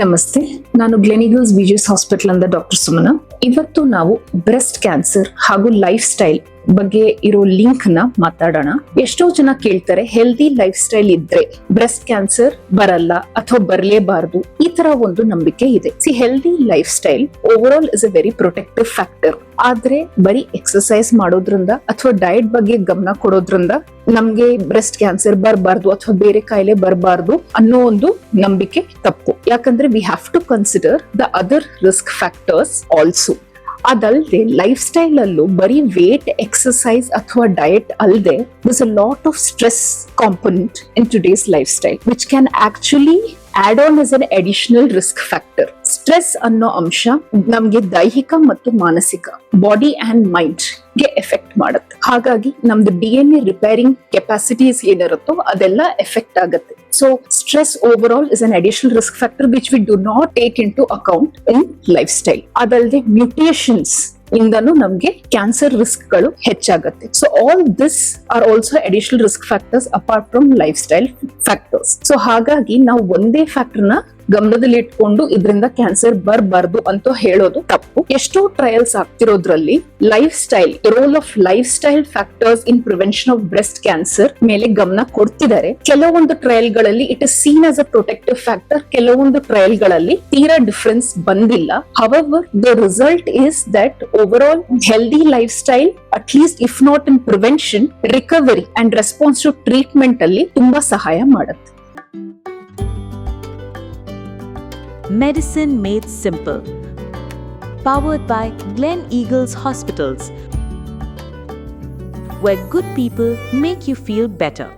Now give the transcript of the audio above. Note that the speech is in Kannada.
ನಮಸ್ತೆ. ನಾನು ಗ್ಲೆನಿಗಲ್ಸ್ ವಿಜಯಸ್ ಹಾಸ್ಪಿಟಲ್ ಅಂದ ಡಾಕ್ಟರ್ ಸುಮನ. ಇವತ್ತು ನಾವು ಬ್ರೆಸ್ಟ್ ಕ್ಯಾನ್ಸರ್ ಹಾಗೂ ಲೈಫ್ ಸ್ಟೈಲ್ ಬಗ್ಗೆ ಇರೋ ಲಿಂಕ್ನ ಮಾತಾಡೋಣ. ಎಷ್ಟೋ ಜನ ಕೇಳ್ತಾರೆ ಹೆಲ್ದಿ ಲೈಫ್ ಸ್ಟೈಲ್ ಇದ್ರೆ ಬ್ರೆಸ್ಟ್ ಕ್ಯಾನ್ಸರ್ ಬರಲ್ಲ ಅಥವಾ ಬರಲೇಬಾರದು. ಈ ತರ ಒಂದು ನಂಬಿಕೆ ಇದೆ. See healthy lifestyle overall is a very protective factor ಆದ್ರೆ ಬರೀ ಎಕ್ಸರ್ಸೈಸ್ ಮಾಡೋದ್ರಿಂದ ಅಥವಾ ಡಯಟ್ ಬಗ್ಗೆ ಗಮನ ಕೊಡೋದ್ರಿಂದ ನಮ್ಗೆ ಬ್ರೆಸ್ಟ್ ಕ್ಯಾನ್ಸರ್ ಬರಬಾರ್ದು ಅಥವಾ ಬೇರೆ ಕಾಯಿಲೆ ಬರಬಾರ್ದು ಅನ್ನೋ ಒಂದು ನಂಬಿಕೆ ತಪ್ಪು. ಯಾಕಂದ್ರೆ we have to consider the other risk factors also ಅದಲ್ಲದೆ ಲೈಫ್ ಸ್ಟೈಲ್ ಅಲ್ಲೂ ಬರೀ ವೇಟ್ ಎಕ್ಸರ್ಸೈಸ್ ಅಥವಾ ಡಯಟ್ ಅಲ್ಲದೆ this a lot of stress component in today's lifestyle which can actually add on as an additional risk factor stress ಅನ್ನೋ ಅಂಶ ನಮ್ಗೆ ದೈಹಿಕ ಮತ್ತು ಮಾನಸಿಕ ಬಾಡಿ ಅಂಡ್ ಮೈಂಡ್ ಗೆ ಎಫೆಕ್ಟ್ ಮಾಡುತ್ತೆ. ಹಾಗಾಗಿ ನಮ್ದು D N A repairing capacities ಏನಿರುತ್ತೋ ಅದೆಲ್ಲ ಎಫೆಕ್ಟ್ ಆಗುತ್ತೆ. So stress over all is an additional risk factor which we do not take into account in lifestyle ಅದಲ್ಲದೆ ಮ್ಯೂಟೇಷನ್ಸ್ ಇಂದನೂ ನಮ್ಗೆ ಕ್ಯಾನ್ಸರ್ ರಿಸ್ಕ್ಗಳು ಹೆಚ್ಚಾಗುತ್ತೆ. So all this are also additional risk factors apart from lifestyle factors so ಹಾಗಾಗಿ ನಾವು ಒಂದೇ ಫ್ಯಾಕ್ಟರ್ನ ಗಮನದಲ್ಲಿ ಇಟ್ಕೊಂಡು ಇದರಿಂದ ಕ್ಯಾನ್ಸರ್ ಬರಬಾರ್ದು ಅಂತ ಹೇಳೋದು ತಪ್ಪು. ಎಷ್ಟೋ trials ಆಗ್ತಿರೋದ್ರಲ್ಲಿ lifestyle role of lifestyle factors in prevention of breast cancer ಮೇಲೆ ಗಮನ ಕೊಡ್ತಿದ್ದಾರೆ. ಕೆಲವೊಂದು ಟ್ರಯಲ್ಗಳಲ್ಲಿ it is seen as a protective factor ಕೆಲವೊಂದು ಟ್ರಯಲ್ಗಳಲ್ಲಿ ತೀರಾ ಡಿಫರೆನ್ಸ್ ಬಂದಿಲ್ಲ. However the result is that overall healthy lifestyle at least if not in prevention recovery and response to treatment ಅಲ್ಲಿ ತುಂಬಾ ಸಹಾಯ ಮಾಡುತ್ತೆ. Medicine Made Simple. Powered by Glen Eagles Hospitals, where good people make you feel better.